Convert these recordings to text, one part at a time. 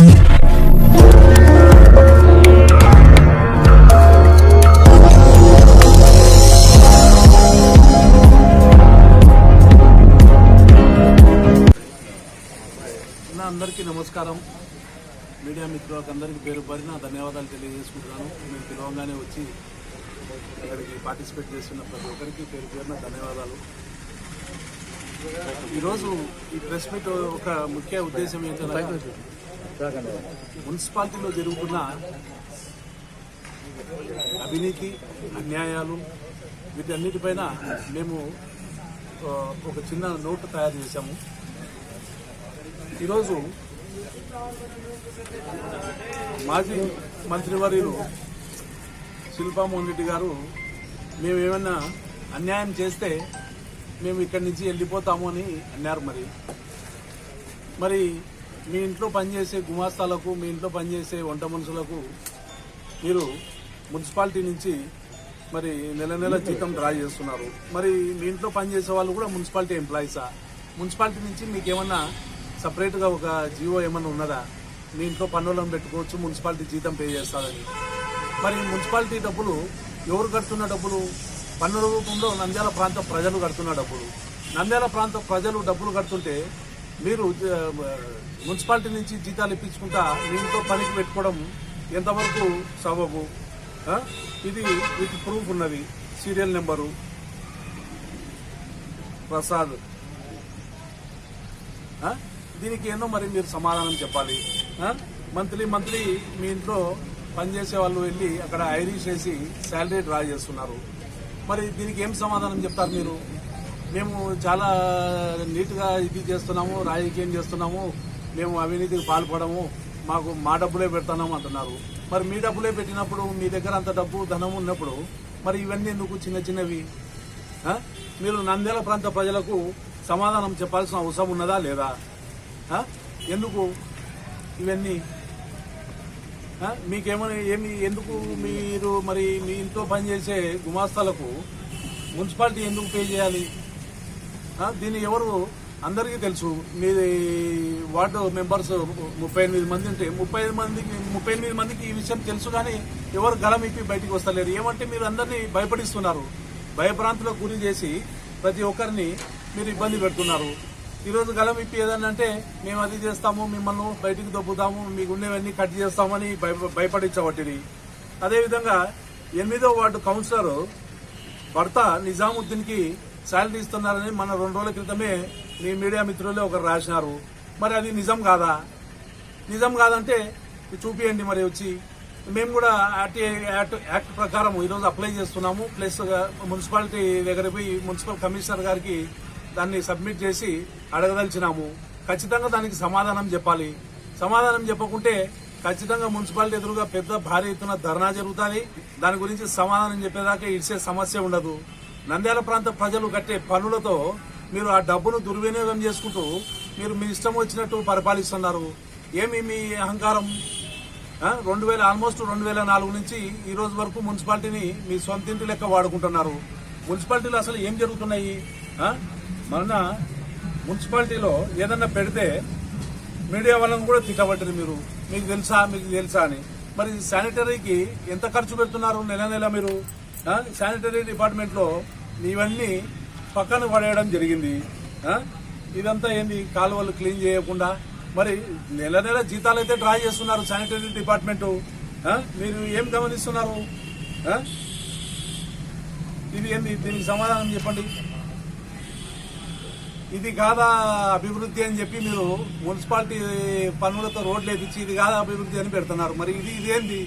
అందరికీ నమస్కారం. మీడియా మిత్రులకు అందరికీ పేరు పడిన ధన్యవాదాలు తెలియజేసుకుంటున్నాను. మీరు పిలవంగానే వచ్చి ఇక్కడికి పార్టిసిపేట్ చేస్తున్న ప్రతి ఒక్కరికి పేరు పేరున ధన్యవాదాలు. ఈరోజు ఈ ప్రెస్ మీట్ ఒక ముఖ్య ఉద్దేశం ఏంటంటే మున్సిపాలిటీలో జరుగుతున్న అవినీతి అన్యాయాలు వీటన్నిటిపైన మేము ఒక చిన్న నోటు తయారు చేశాము. ఈరోజు మాజీ మంత్రివర్యులు శిల్పామోహన్ రెడ్డి గారు మేము ఏమైనా అన్యాయం చేస్తే మేము ఇక్కడి నుంచి వెళ్ళిపోతాము అని అన్నారు మరి. మరి మీ ఇంట్లో పనిచేసే గుమాస్తాలకు మీ ఇంట్లో పనిచేసే వంట మనుషులకు మీరు మున్సిపాలిటీ నుంచి మరి నెల నెల జీతం డ్రా చేస్తున్నారు. మరి మీ ఇంట్లో పనిచేసే వాళ్ళు కూడా మున్సిపాలిటీ ఎంప్లాయీసా మున్సిపాలిటీ నుంచి మీకు ఏమన్నా సపరేట్గా ఒక జీవో ఏమన్నా ఉన్నదా? మీ ఇంట్లో పన్నులను పెట్టుకోవచ్చు మున్సిపాలిటీ జీతం పే చేస్తారని. మరి మున్సిపాలిటీ డబ్బులు ఎవరు కడుతున్న డబ్బులు? పన్నుల రూపంలో నంద్యాల ప్రాంత ప్రజలు కడుతున్న డబ్బులు. నంద్యాల ప్రాంత ప్రజలు డబ్బులు కడుతుంటే మీరు మున్సిపాలిటీ నుంచి జీతాలు ఇప్పించుకుంటా మీ పనికి పెట్టుకోవడం ఎంతవరకు సబబు? ఇది విత్ ప్రూఫ్ ఉన్నది. Serial number. ప్రసాద్. దీనికి ఏందో మరి మీరు సమాధానం చెప్పాలి. మంత్లీ మంత్లీ మీ ఇంట్లో పనిచేసే వాళ్ళు వెళ్ళి అక్కడ ఐరీష్ వేసి శాలరీ డ్రా చేస్తున్నారు. మరి దీనికి ఏం సమాధానం చెప్తారు మీరు? మేము చాలా నీట్గా ఇది చేస్తున్నాము రాజకీయం చేస్తున్నాము మేము అవినీతికి పాల్పడము మాకు మా డబ్బులే పెడతాము అంటున్నారు. మరి మీ డబ్బులే పెట్టినప్పుడు మీ దగ్గర అంత డబ్బు ధనం ఉన్నప్పుడు మరి ఇవన్నీ ఎందుకు చిన్న చిన్నవి? మీరు నంద్యాల ప్రాంత ప్రజలకు సమాధానం చెప్పాల్సిన అవసరం ఉన్నదా లేదా? ఎందుకు ఇవన్నీ? మీకేమైనా ఏమి ఎందుకు మీరు మరి మీ ఇంట్లో పనిచేసే గుమాస్తాలకు మున్సిపాలిటీ ఎందుకు పే చేయాలి? దీన్ని ఎవరు? అందరికీ తెలుసు. మీ వార్డు మెంబర్స్ ముప్పై ఎనిమిది మంది ఉంటే ముప్పై ఐదు మందికి ముప్పై ఎనిమిది మందికి ఈ విషయం తెలుసు కానీ ఎవరు గలం ఇప్పి బయటికి వస్తలేరు. ఏమంటే మీరు అందరినీ భయపడిస్తున్నారు. భయభ్రాంతులకు గురి చేసి ప్రతి ఒక్కరిని మీరు ఇబ్బంది పెడుతున్నారు. ఈరోజు గలం ఇప్పి ఏదన్నా అంటే మేము అది చేస్తాము మిమ్మల్ని బయటికి దొబ్బుతాము మీకు ఉండేవన్నీ కట్ చేస్తామని భయ భయపడించబట్టిది అదేవిధంగా ఎనిమిదో వార్డు కౌన్సిలర్ భర్త నిజాముద్దీన్కి శాలరీ ఇస్తున్నారని మన రెండు రోజుల క్రితమే మీ మీడియా మిత్రులే ఒకరు రాసినారు. మరి అది నిజం కాదా? నిజం కాదంటే చూపియండి మరి వచ్చి. మేము కూడా ఆర్టీఐ యాక్ట్ యాక్ట్ ప్రకారం ఈరోజు అప్లై చేస్తున్నాము. ప్లస్ మున్సిపాలిటీ దగ్గర పోయి మున్సిపల్ కమిషనర్ గారికి దాన్ని సబ్మిట్ చేసి అడగదలిచినాము. ఖచ్చితంగా దానికి సమాధానం చెప్పాలి. సమాధానం చెప్పకుంటే ఖచ్చితంగా మున్సిపాలిటీ ఎదురుగా పెద్ద భారీ ఎత్తున ధర్నా జరుగుతుంది. దాని గురించి సమాధానం చెప్పేదాకా ఇచ్చే సమస్య ఉండదు. నంద్యాల ప్రాంత ప్రజలు కట్టే పనులతో మీరు ఆ డబ్బును దుర్వినియోగం చేసుకుంటూ మీరు మీ ఇష్టం వచ్చినట్టు పరిపాలిస్తున్నారు. ఏమి మీ అహంకారం? రెండు వేల ఆల్మోస్ట్ రెండు వేల నాలుగు నుంచి ఈ రోజు వరకు మున్సిపాలిటీని మీ సొంత ఇంటి లెక్క వాడుకుంటున్నారు. మున్సిపాలిటీలో అసలు ఏం జరుగుతున్నాయి? మన మున్సిపాలిటీలో ఏదన్నా పెడితే మీడియా వాళ్ళని కూడా తిట్టబట్టారు మీరు. మీకు తెలుసా? మీకు తెలుసా అని. మరి శానిటరీకి ఎంత ఖర్చు పెడుతున్నారు నెల నెల మీరు? శానిటరీ డిపార్ట్మెంట్లో ఇవన్నీ పక్కన పడేయడం జరిగింది. ఇదంతా ఏంది? కాలువలు క్లీన్ చేయకుండా? మరి నెల నెల జీతాలు అయితే డ్రా చేస్తున్నారు శానిటరీ డిపార్ట్మెంట్. మీరు ఏం గమనిస్తున్నారు? ఇది ఏంది? దీనికి సమాధానం చెప్పండి. ఇది కాదా అభివృద్ధి అని చెప్పి మీరు మున్సిపాలిటీ పనులతో రోడ్లు వేపించి ఇది కాదా అభివృద్ధి అని పెడుతున్నారు. మరి ఇది ఇదేంది?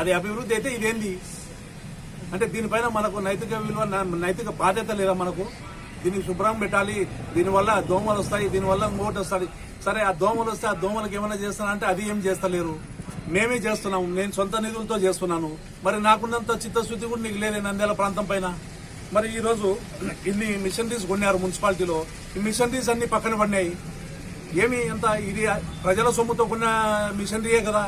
అది అభివృద్ధి అయితే ఇదేంది? అంటే దీనిపైన మనకు నైతిక విలువ నైతిక బాధ్యత లేదా మనకు. దీనికి శుభ్రం పెట్టాలి. దీనివల్ల దోమలు వస్తాయి దీనివల్ల ఇంకోటి వస్తాయి సరే ఆ దోమలు వస్తే ఆ దోమలకు ఏమైనా చేస్తానంటే అంటే అది ఏం చేస్తలేరు. మేమే చేస్తున్నాం నేను సొంత నిధులతో చేస్తున్నాను. మరి నాకున్నంత చిత్తశుద్ధి కూడా నీకు లేదే నంద్యాల ప్రాంతం పైన. మరి ఈరోజు ఇన్ని మిషనరీస్ కొన్నారు మున్సిపాలిటీలో. ఈ మిషనరీస్ అన్ని పక్కన పడినాయి. ఏమి ఎంత ఇది ప్రజల సొమ్ముతో కొన్న మిషనరీయే కదా.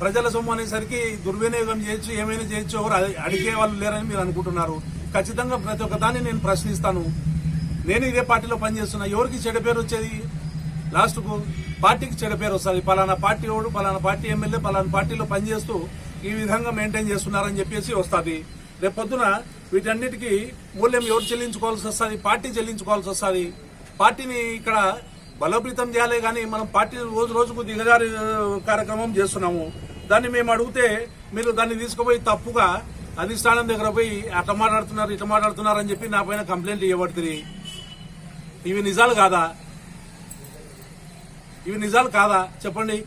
ప్రజల సొమ్ము అనేసరికి దుర్వినియోగం చేయొచ్చు ఏమైనా చేయొచ్చు ఎవరు అడిగే వాళ్ళు లేరని మీరు అనుకుంటున్నారు. ఖచ్చితంగా ప్రతి ఒక్క దాన్ని నేను ప్రశ్నిస్తాను. నేను ఇదే పార్టీలో పనిచేస్తున్నా. ఎవరికి చెడ పేరు వచ్చేది? లాస్ట్కు పార్టీకి చెడ పేరు వస్తుంది. పలానా పార్టీ వాడు పలానా పార్టీ ఎమ్మెల్యే పలానా పార్టీలో పనిచేస్తూ ఈ విధంగా మెయింటైన్ చేస్తున్నారని చెప్పేసి వస్తుంది. రేపొద్దున వీటన్నిటికీ మూల్యం ఎవరు చెల్లించుకోవాల్సి వస్తుంది? పార్టీ చెల్లించుకోవాల్సి వస్తుంది. పార్టీని ఇక్కడ బలోపేతం చేయాలి కానీ మనం పార్టీ రోజు రోజుకు దిగజారి కార్యక్రమం చేస్తున్నాము. దాన్ని మేము అడిగితే మీరు దాన్ని తీసుకుపోయి తప్పుగా అధిష్టానం దగ్గర పోయి అట్ట మాట్లాడుతున్నారు ఇట్ట మాట్లాడుతున్నారు అని చెప్పి నా పైన కంప్లైంట్ ఇవ్వబడుతుంది ఇవి నిజాలు కాదా? ఇవి నిజాలు కాదా? చెప్పండి.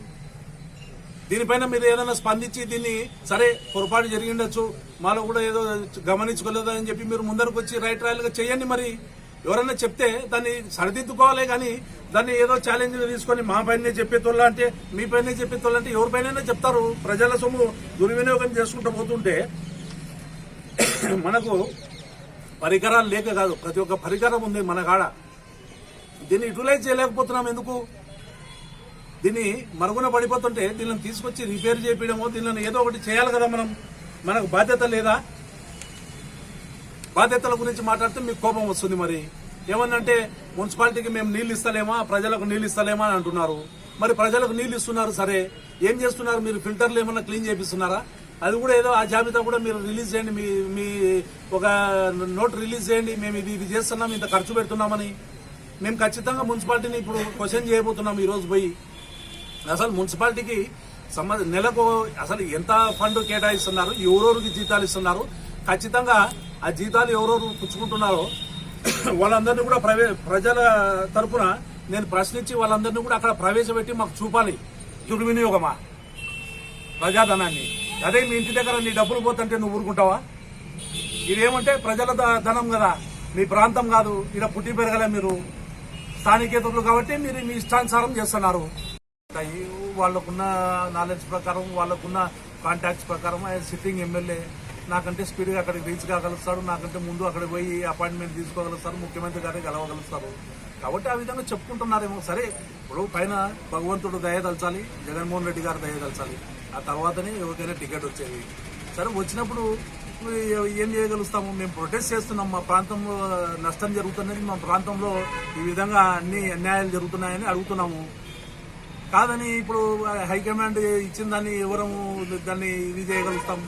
దీనిపైన మీరు ఏదైనా స్పందించి దీన్ని సరే పొరపాటు జరిగిండొచ్చు మాలో కూడా ఏదో గమనించుకోలేదు అని చెప్పి మీరు ముందరకు వచ్చి రైట్ రాయలుగా చేయండి మరి. ఎవరైనా చెప్తే దాన్ని సరిదిద్దుకోవాలి కానీ దాన్ని ఏదో ఛాలెంజ్ తీసుకొని మా పైనే చెప్పేతోళ్ళ అంటే మీ పైనే చెప్పేతోళ్ళ అంటే ఎవరిపైన చెప్తారు. ప్రజల సొమ్ము దుర్వినియోగం చేసుకుంటూ పోతుంటే మనకు పరికరాలు లేక కాదు ప్రతి ఒక్క పరికరం ఉంది మన కాడ. దీన్ని యూటిలైజ్ చేయలేకపోతున్నాం ఎందుకు? దీన్ని మరుగున పడిపోతుంటే దీనిని తీసుకొచ్చి రిపేర్ చేయడమో దీనిని ఏదో ఒకటి చేయాలి కదా మనం. మనకు బాధ్యత లేదా? బాధ్యతల గురించి మాట్లాడితే మీకు కోపం వస్తుంది మరి. ఏమన్నంటే మున్సిపాలిటీకి మేము నీళ్ళు ఇస్తలేమా? ప్రజలకు నీళ్ళు ఇస్తలేమా అని అంటున్నారు. మరి ప్రజలకు నీళ్ళు ఇస్తున్నారు సరే. ఏం చేస్తున్నారు? మీరు ఫిల్టర్లు ఏమన్నా క్లీన్ చేపిస్తున్నారా? అది కూడా ఏదో ఆ జాబితా కూడా మీరు రిలీజ్ చేయండి. మీ మీ ఒక నోట్ రిలీజ్ చేయండి. మేము ఇది ఇది చేస్తున్నాం ఇంత ఖర్చు పెడుతున్నామని. మేము ఖచ్చితంగా మున్సిపాలిటీని ఇప్పుడు క్వశ్చన్ చేయబోతున్నాం ఈరోజు పోయి. అసలు మున్సిపాలిటీకి సంబంధ నెలకు అసలు ఎంత ఫండ్ కేటాయిస్తున్నారు? ఎవరెవరికి జీతాలు ఇస్తున్నారు? ఖచ్చితంగా ఆ జీతాలు ఎవరెవరు పుచ్చుకుంటున్నారో వాళ్ళందరినీ కూడా ప్రవే ప్రజల తరపున నేను ప్రశ్నించి వాళ్ళందరినీ కూడా అక్కడ ప్రవేశపెట్టి మాకు చూపాలి. దుర్వినియోగమా ప్రజాధనాన్ని. అదే మీ ఇంటి దగ్గర నీ డబ్బులు పోతుంటే నువ్వు ఊరుకుంటావా? ఇదేమంటే ప్రజల ధనం కదా. మీ ప్రాంతం కాదు. ఇక్కడ పుట్టి పెరగలే మీరు. స్థానికేతలు కాబట్టి మీరు మీ ఇష్టానుసారం చేస్తున్నారు. వాళ్ళకున్న నాలెడ్జ్ ప్రకారం వాళ్ళకున్న కాంటాక్ట్స్ ప్రకారం సిట్టింగ్ ఎమ్మెల్యే నాకంటే స్పీడ్గా అక్కడికి రీచ్ కాగలుగుతాడు నాకంటే ముందు అక్కడికి పోయి అపాయింట్మెంట్ తీసుకోగలుగుతారు ముఖ్యమంత్రి గారిని కలవగలుగుతారు. కాబట్టి ఆ విధంగా చెప్పుకుంటున్నారేమో. సరే ఇప్పుడు పైన భగవంతుడు దయదలచాలి జగన్మోహన్ రెడ్డి గారు దయదలచాలి ఆ తర్వాతనే ఎవరికైనా టికెట్ వచ్చేది. సరే వచ్చినప్పుడు ఏం చేయగలుగుతాము? మేము ప్రొటెస్ట్ చేస్తున్నాం. మా ప్రాంతంలో నష్టం జరుగుతున్నది. మా ప్రాంతంలో ఈ విధంగా అన్ని అన్యాయాలు జరుగుతున్నాయని అడుగుతున్నాము. కాదని ఇప్పుడు హైకమాండ్ ఇచ్చిన దాన్ని ఎవరము దాన్ని ఇది చేయగలుగుతాము?